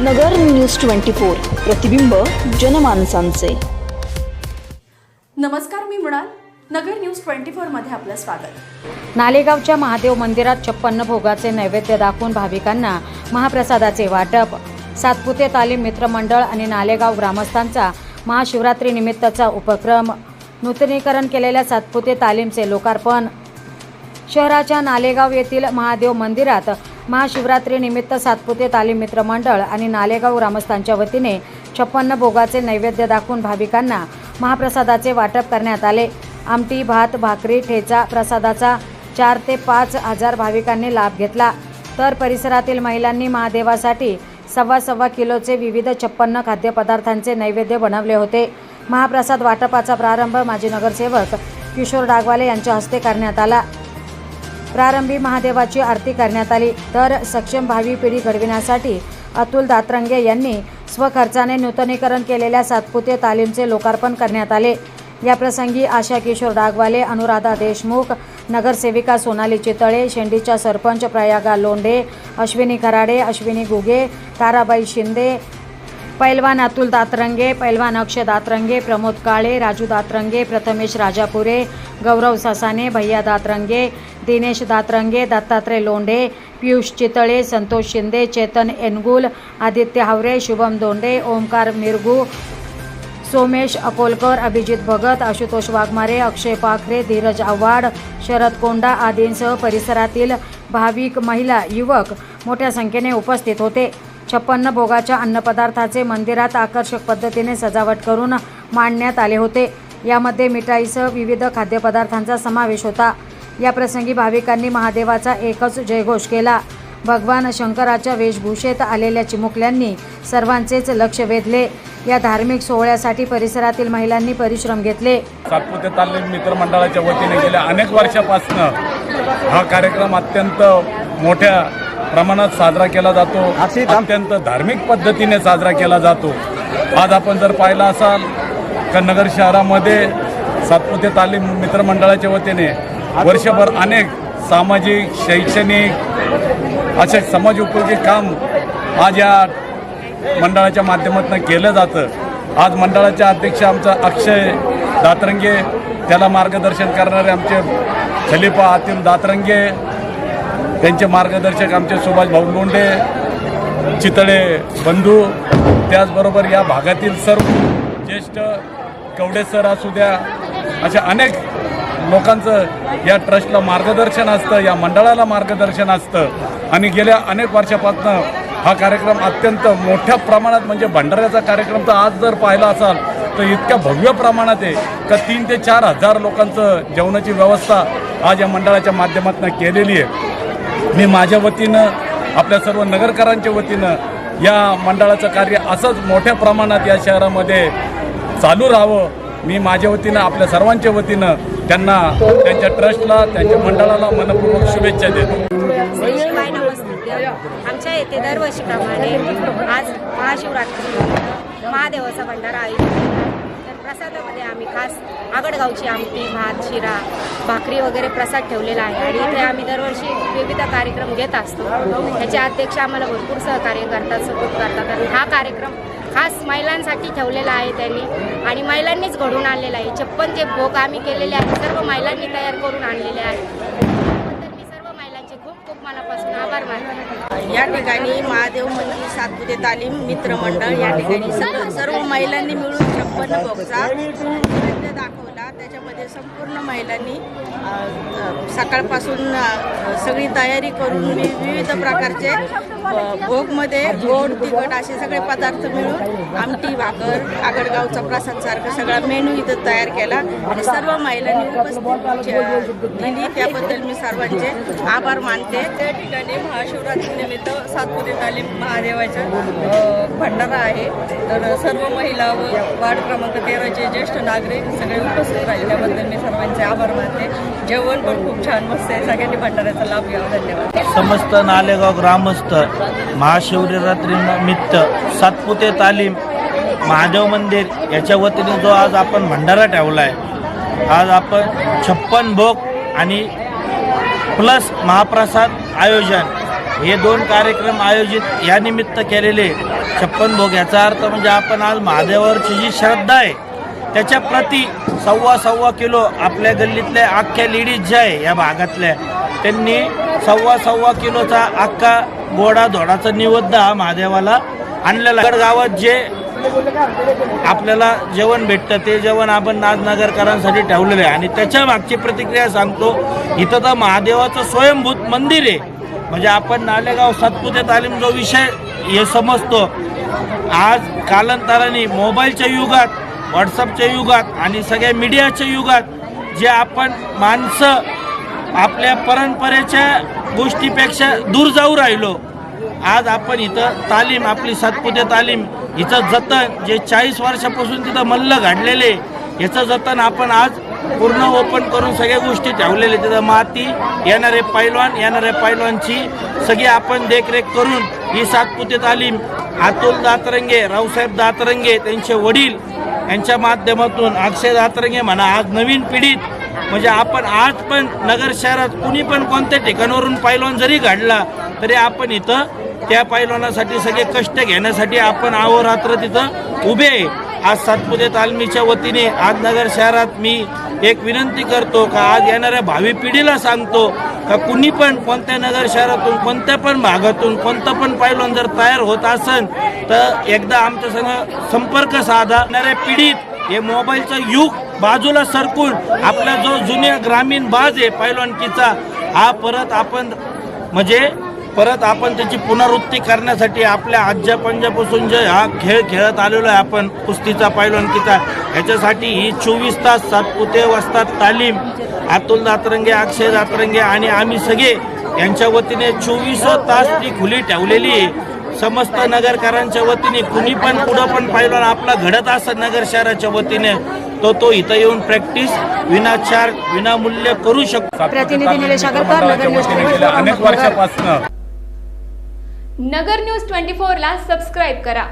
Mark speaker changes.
Speaker 1: नगर news twenty four प्रतिबिंब जनमानसांचे.
Speaker 2: नमस्कार मी मृणाल. नगर न्यूज ट्वेंटी फोरमध्ये आपलं स्वागत.
Speaker 3: नालेगावच्या महादेव मंदिरात छप्पन्न भोगाचे नैवेद्य दाखवून भाविकांना महाप्रसादाचे वाटप. सातपुते तालीम मित्रमंडळ आणि नालेगाव ग्रामस्थांचा महाशिवरात्री निमित्तचा उपक्रम. नूतनीकरण केलेल्या सातपुते तालीमचे लोकार्पण. शहराच्या नालेगाव येथील महादेव मंदिरात महाशिवरात्रीनिमित्त सातपुते तालीम मित्र मंडळ आणि नालेगाव ग्रामस्थांच्या वतीने छप्पन्न भोगाचे नैवेद्य दाखवून भाविकांना महाप्रसादाचे वाटप करण्यात आले. आमटी भात भाकरी ठेचा प्रसादाचा चार ते पाच हजार भाविकांनी लाभ घेतला. तर परिसरातील महिलांनी महादेवासाठी सव्वा सव्वा किलोचे विविध छप्पन्न खाद्यपदार्थांचे नैवेद्य बनवले होते. महाप्रसाद वाटपाचा प्रारंभ माजी नगरसेवक किशोर डागवाले यांच्या हस्ते करण्यात आला. प्रारंभी महादेवाची आरती करण्यात आली. तर सक्षम भावी पिढी घडविण्यासाठी अतुल दातरंगे यांनी स्वखर्चाने नूतनीकरण केलेल्या सातपुते तालीमचे लोकार्पण करण्यात आले. याप्रसंगी आशा किशोर डागवाले अनुराधा देशमुख नगरसेविका सोनाली चितळे शेंडीच्या सरपंच प्रयागा लोंढे अश्विनी खराडे अश्विनी गुगे ताराबाई शिंदे पैलवान अतुल दातरंगे पैलवान अक्षय दातरंगे प्रमोद काळे राजू दातरंगे प्रथमेश राजापुरे गौरव ससाने भैया दातरंगे दिनेश दातरंगे दत्तात्रय लोंढे पियुष चितळे संतोष शिंदे चेतन एनगुल आदित्य हावरे शुभम दोंडे ओमकार मिरगू सोमेश अकोलकर अभिजित भगत आशुतोष वाघमारे अक्षय पाखरे धीरज आव्हाड शरद कोंडा आदींसह परिसरातील भाविक महिला युवक मोठ्या संख्येने उपस्थित होते छप्पन्न भोगाच्या अन्नपदार्थाचे मंदिरात आकर्षक पद्धतीने सजावट करून मांडण्यात आले होते. यामध्ये मिठाईसह विविध खाद्यपदार्थांचा समावेश होता. याप्रसंगी भाविकांनी महादेवाचा एकच जयघोष केला. भगवान शंकराच्या वेशभूषेत आलेल्या चिमुकल्यांनी सर्वांचेच लक्ष वेधले. या धार्मिक सोहळ्यासाठी परिसरातील महिलांनी परिश्रम घेतले.
Speaker 4: सातपुते तालीम मित्रमंडळाच्या वतीने गेल्या अनेक वर्षापासून हा कार्यक्रम अत्यंत मोठ्या प्रमाणात साजरा केला जातो. अत्यंत धार्मिक पद्धतीने साजरा केला जातो. आज आपण जर पाहिलं असाल का नगर शहरामध्ये सातपुते तालीम मित्रमंडळाच्या वतीने वर्षभर अनेक सामाजिक शैक्षणिक असे समाज उपयोगी काम आज या मंडळाच्या माध्यमातून केलं जातं. आज मंडळाचे अध्यक्ष आमचा अक्षय दातरंगे त्याला मार्गदर्शन करणारे आमचे खलिफा आतिल दातरंगे त्यांचे मार्गदर्शक आमचे सुभाष भाऊ लोंढे चितळे बंधू त्याचबरोबर या भागातील सर्व ज्येष्ठ कवडे सर असू द्या अशा अनेक लोकांचं या ट्रस्टला मार्गदर्शन असतं या मंडळाला मार्गदर्शन असतं. आणि गेल्या अनेक वर्षापासून हा कार्यक्रम अत्यंत मोठ्या प्रमाणात म्हणजे भंडाऱ्याचा कार्यक्रम तर आज जर पाहिला असाल तर इतक्या भव्य प्रमाणात आहे का तीन ते चार हजार लोकांचं जेवणाची व्यवस्था आज या मंडळाच्या माध्यमातून केलेली आहे. मी माझ्या वतीनं आपल्या सर्व नगरकरांच्या वतीनं या मंडळाचं कार्य असंच मोठ्या प्रमाणात या शहरामध्ये चालू राहावं. मी माझ्या वतीनं आपल्या सर्वांच्या वतीनं त्यांना त्यांच्या ट्रस्टला त्यांच्या मंडळाला मनपूर्वक शुभेच्छा देतो.
Speaker 5: आमच्या येथे दरवर्षीप्रमाणे आज महाशिवरात्री महादेवाचा भंडारा आयोजित प्रसादामध्ये आम्ही खास आगडगावची आमटी भात शिरा भाकरी वगैरे प्रसाद ठेवलेला आहे. आणि इथे आम्ही दरवर्षी विविध कार्यक्रम घेत असतो. त्याचे अध्यक्ष आम्हाला भरपूर सहकार्य करतात सपोर्ट करतात. आणि हा कार्यक्रम खास महिलांसाठी ठेवलेला आहे त्यांनी. आणि महिलांनीच घडून आणलेला आहे. छप्पन जे भोग आम्ही केलेले आहेत सर्व महिलांनी तयार करून आणलेले आहेत त्याबद्दल मी सर्व महिलांचे खूप मनापासून आभार मानते.
Speaker 6: या ठिकाणी महादेव मंदिर सातपुते तालीम मित्रमंडळ या ठिकाणी सर्व सर्व महिलांनी मिळून छप्पन बॉक्सचा नृत्य दाखवला. त्याच्यामध्ये संपूर्ण महिलांनी सकाळपासून सगळी तयारी करून विविध प्रकारचे भोगमध्ये गोड तिखट असे सगळे पदार्थ मिळून आमटी भाकर आगडगावचा प्रसादसारखं सगळा मेनू इथं तयार केला. आणि सर्व महिलांनी उपस्थित दिली. त्याबद्दल मी सर्वांचे आभार मानते.
Speaker 7: त्या ठिकाणी महाशिवरात्री निमित्त सातपुते तालीम महादेवाचा भंडारा आहे. तर सर्व महिला व वार्ड क्रमांक तेराचे ज्येष्ठ नागरिक सगळे उपस्थित राहिले त्याबद्दल मी सर्वांचे आभार मानते. जेवण पण खूप छान मस्त आहे. सगळ्यांनी भंडाऱ्याचा लाभ घ्यावा. धन्यवाद.
Speaker 8: समस्त नालेगाव ग्रामस्थ महाशिवरात्री निमित्त सातपुते तालीम महादेव मंदिर याच्या वतीने जो आज आपण भंडारा ठेवला आहे आज आपण छप्पन भोग आणि प्लस महाप्रसाद आयोजन हे दोन कार्यक्रम आयोजित या निमित्त केलेले छप्पन भोग. याचा अर्थ म्हणजे आपण आज महादेवावरची जी श्रद्धा आहे त्याच्या प्रति सव्वा सव्वा किलो आपल्या गल्लीतल्या अख्ख्या लेडीज ज्या आहे या भागातल्या त्यांनी सव्वा सव्वा किलोचा अख्खा गोडा धोडाचा निवद्दा हा महादेवाला आणलेला गड गावात जे आपल्याला जेवण भेटतं ते जेवण आपण नागनगरकरांसाठी ठेवलेलं आहे. आणि त्याच्या मागची प्रतिक्रिया सांगतो इथं तर महादेवाचं स्वयंभूत मंदिर आहे. म्हणजे आपण नालेगाव सातपुते तालीम जो विषय हे समजतो आज कालांतराने मोबाईलच्या युगात व्हॉट्सअपच्या युगात आणि सगळ्या मीडियाच्या युगात जे आपण माणसं आपल्या परंपरेच्या गोष्टीपेक्षा दूर जाऊ राहिलो. आज आपण इथं तालीम आपली सातपुते तालीम हिचं जतन जे चाळीस वर्षापासून तिथं मल्ल घडलेले याचं जतन आपण आज पूर्ण ओपन करून सगळ्या गोष्टी ठेवलेल्या तिथं माती येणारे पैलवान येणाऱ्या पैलवानची सगळी आपण देखरेख करून ही सातपुते तालीम अतुल दातरंगे रावसाहेब दातरंगे त्यांचे वडील यांच्या माध्यमातून अक्षय दातरंगे म्हणा आज नवीन पिढीत म्हणजे आपण आज पण नगर शहरात कुणी पण कोणत्या ठिकाणावरून पायलॉन जरी घडला तरी आपण इथं त्या पैलवानासाठी सगळे कष्ट घेण्यासाठी आपण अहोरात्र तिथं उभे आहे. आज सातपुते तालमीच्या वतीने आज नगर शहरात मी एक विनंती करतो का आज येणाऱ्या भावी पिढीला सांगतो का कुणी पण कोणत्या नगर शहरातून कोणत्या पण भागातून कोणतं पण पायलॉन जर तयार होत असेल तर एकदा आमच्या संग संपर्क साधा. येणाऱ्या पिढीत हे मोबाईलचं युग बाजूला सरकून आपला जो जुन्या ग्रामीण बाज आहे पैलवानकीचा हा परत आपण म्हणजे परत आपण त्याची पुनरुत्ती करण्यासाठी आपल्या आजच्या पंजापासून जे हा खेळ खेळत आलेलो आहे आपण कुस्तीचा पैलवानकीचा ह्याच्यासाठी ही चोवीस तास सातपुते वस्तात तालीम अतुल दातरंगे अक्षय दातरंगे आणि आम्ही सगळे यांच्या वतीने चोवीस तास ती खुली ठेवलेली आहे. समस्त नगरकरांच्या वतीने कुणी पण पुढं पण पैलवान आपला घडत असत नगर शहराच्या वतीने तो तो इथं येऊन प्रॅक्टिस विना चार्ज विनामूल्य करू शकतो.
Speaker 3: प्रतिनिधी निलेश
Speaker 4: मंडळाच्या
Speaker 3: नगर न्यूज
Speaker 4: अनेक. वर्षापासून.
Speaker 2: नगर न्यूज ट्वेंटी फोरला सबस्क्राईब करा.